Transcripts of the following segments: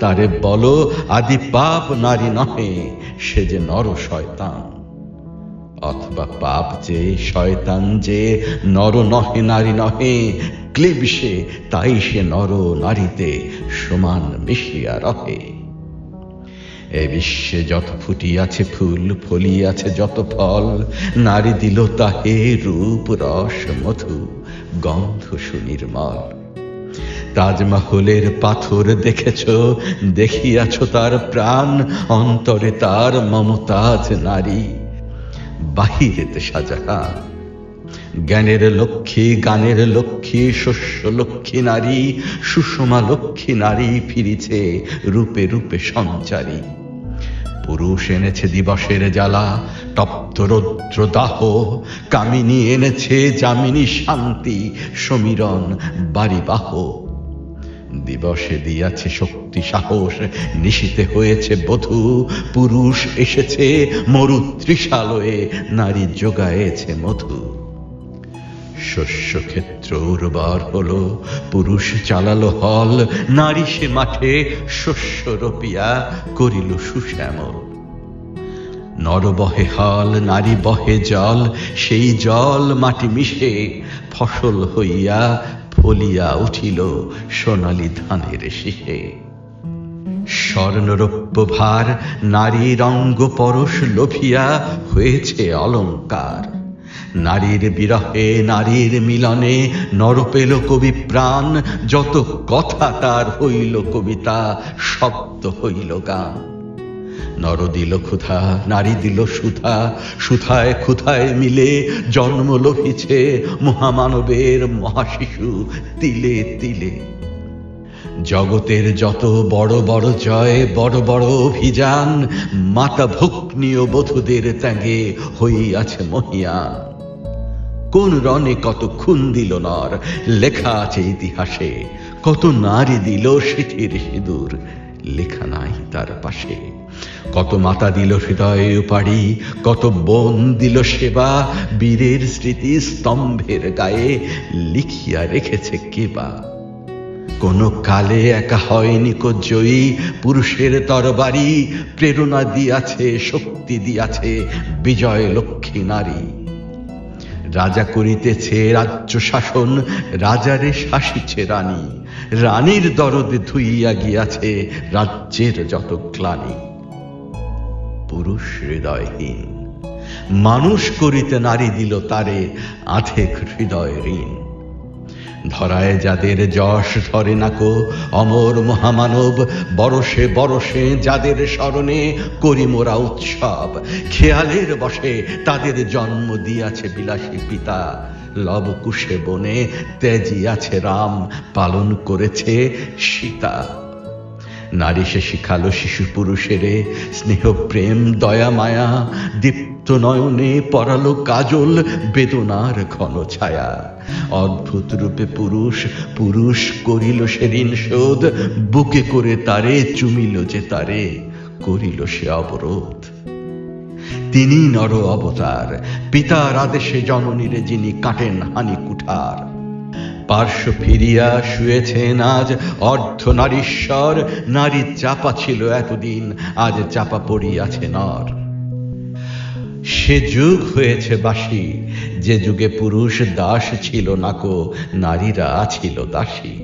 তারে বলো, আদি পাপ নারী নহে, সে যে নর শয়তান। অথবা পাপ যে শয়তান যে নর নহে, নারী নহে ক্লিবসে তাই সে নর নারীতে সমান মিশিয়া রহে। এ বিশ্বে যত ফুটিয়াছে ফুল ফলিয়াছে যত ফল, নারী দিল তাহে রূপ, রস, মধু, গন্ধ সুনির্মল। তাজমহলের পাথর দেখেছ? দেখিয়াছ তার প্রাণ, অন্তরে তার মমতাজ নারী। বাহিরেতে শাহজাহান, জ্ঞানের লক্ষ্মী, গানের লক্ষ্মী, শস্য লক্ষ্মী নারী, সুষমা লক্ষ্মী নারী ফিরিছে রূপে রূপে সঞ্চারী। পুরুষ এনেছে দিবসের জ্বালা, তপ্ত রৌদ্র দাহ কামিনী এনেছে যামিনী শান্তি, সমীরণ বাড়িবাহ। দিবসে দিয়াছে শক্তি, সাহস নিশিতে হয়েছে বধূ, পুরুষ এসেছে মরু ত্রিশালয়ে নারী যোগায়েছে মধু। শস্য ক্ষেত্র উর্বর হলো, পুরুষ চালালো হল, নারী সে মাঠে শস্য রপিয়া করিল সুশ্যামল। নর বহে হল, নারী বহে জল, সেই জল মাটি মিশে ফসল হইয়া ফলিয়া উঠিল সোনালি ধানের শিহে। স্বর্ণরৌপ্য ভার নারীর অঙ্গ পরশ লোভিয়া হয়েছে অলঙ্কার। নারীর বিরহে, নারীর মিলনে নর পেল কবি প্রাণ, যত কথা তার হইল কবিতা, শব্দ হইল গান। নর দিল ক্ষুধা, নারী দিল সুধা, সুধায় ক্ষুধায় মিলে জন্ম লভিছে মহামানবের মহাশিশু তিলে তিলে। জগতের যত বড় বড় জয়, বড় বড় অভিযান, মাতা ভগ্নীয় বধূদের ত্যাগে হইয়াছে মহিয়ান কোন রণে কত খুন দিল নর, লেখা আছে ইতিহাসে, কত নারী দিল শীতের সিঁদুর, লেখা নাই তার পাশে। কত মাতা দিল হৃদয়ে উপাড়ি, কত বোন দিল সেবা, বীরের স্মৃতি স্তম্ভের গায়ে লিখিয়া রেখেছে কেবা। কোন কালে একা হয়নি কো জয়ী, পুরুষের তরবারি, প্রেরণা দিয়াছে, শক্তি দিয়াছে, বিজয় লক্ষ্মী নারী। রাজা করিতেছে রাজ্য শাসন, রাজারে শাসিছে রানী। রানীর দরদে ধুইয়া গিয়াছে রাজ্যের যত গ্লানি পুরুষ হৃদয়হীন। মানুষ করিতে নারী দিল তারে আধেক হৃদয় ঋণ। ধরায় যাদের যশ ধরে নাকো অমর মহামানব, বরসে বরসে যাদের স্মরণে করি মোরা উৎসব। খেয়ালের বসে তাদের জন্ম দিয়াছে বিলাসী পিতা। লবকুশে বনে তেজিয়াছে রাম, পালন করেছে সীতা। নারী সে শিখালো শিশু পুরুষেরে, স্নেহ, প্রেম, দয়া, মায়া, দীপ্ত নয়নে পরালো কাজল, বেদনার ঘন ছায়া। অদ্ভুত রূপে পুরুষ পুরুষ করিল সেদিন শোধ, বুকে করে তারে চুমিল যে তারে, করিল সে অবরোধ। তিনি নর অবতার, পিতার আদেশে জননীরে যিনি কাটেন হানি কুঠার। পার্শ্ব ফিরিয়া শুয়েছেন আজ। অর্ধ নারীশ্বর, নারী চাপা ছিল এতদিন, আজ চাপা পড়িয়াছে নর। সে যুগ হয়েছে বাসি, যে যুগে পুরুষ দাস ছিল নাকো নারীরা ছিল দাসী।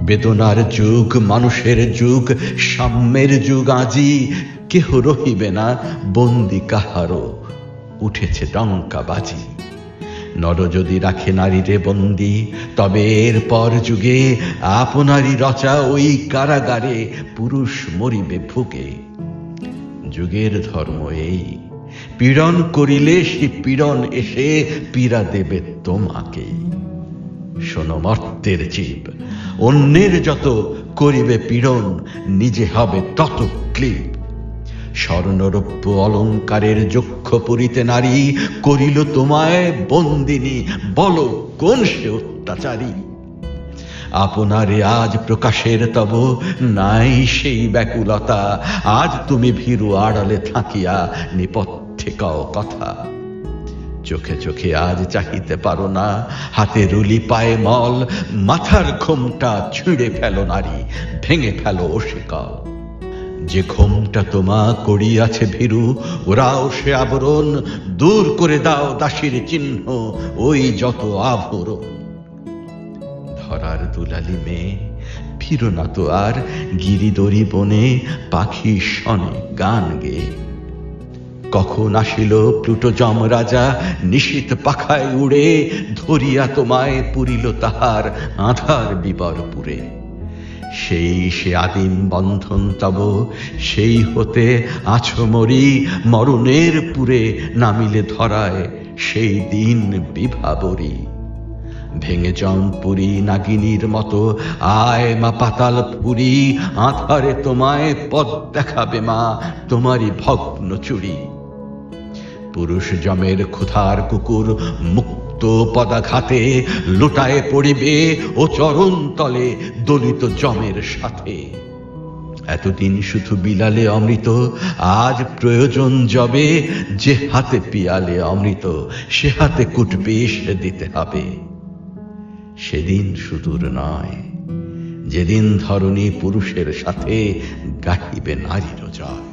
বেদনার যুগ, মানুষের যুগ, সাম্যের যুগ আজি কেহ রহিবে না, বন্দি কাহারও উঠেছে ডঙ্কা বাজি। নর যদি রাখে নারীরে বন্দি, তবে এরপর যুগে আপনারই রচা ওই কারাগারে পুরুষ মরিবে ভুগে। যুগের ধর্ম এই, পীড়ন করিলে সে পীড়ন এসে পীড়া দেবে তোমাকে। শোনো মর্তের জীব, অন্যের যত করিবে পীড়ন, নিজে হবে তত ক্লিপ স্বর্ণরৌপ্য অলঙ্কারের যক্ষ পরিতে নারী করিল তোমায় বন্দিনী, বলো কোন সে অত্যাচারী? আপনারে আজ প্রকাশের তব নাই সেই ব্যাকুলতা, আজ তুমি ভীরু আড়ালে থাকিয়া নিপথ্যে কও কথা। চোখে চোখে আজ চাহিতে পারো না, হাতে রুলি পায়ে মল, মাথার ঘোমটা ছিঁড়ে ফেলো নারী, ভেঙে ফেলো অশিকল যে ঘোমটা তোমা করিয়াছে ভীরু, ওরাও সে আবরণ দূর করে দাও দাসীর চিহ্ন, ওই যত আভরণ ধরার দুলালি মেয়ে, ফিরো না তো আর গিরিদরি বনে পাখি শনে গান গে কখন আসিল প্লুটো যম রাজা নিশীত পাখায় উড়ে, ধরিয়া তোমায় পুরিল তাহার আধার বিবরপুরে। সেই সে আদিম বন্ধন তব, সেই হতে আছো মরি, মরণের পুরে নামিলে ধরায় সেই দিন বিভাবরী। ভেঙে জমপুরি নাগিনীর মতো, আয় মা পাতাল পুরি, আধারে তোমায় পদ দেখাবে মা তোমারই ভগ্ন চুরি। পুরুষ জমের ক্ষুধার কুকুর মুক্ত পদাঘাতে লুটায় পড়িবে ও চরণ তলে দলিত জমের সাথে। এতদিন শুধু বিলালে অমৃত, আজ প্রয়োজন জবে যে হাতে পিয়ালে অমৃত, সে হাতে কুটবিষ দিতে হবে। সেদিন সুদূর নয়, যেদিন ধরনী পুরুষের সাথে গাহিবে নারীর জয়।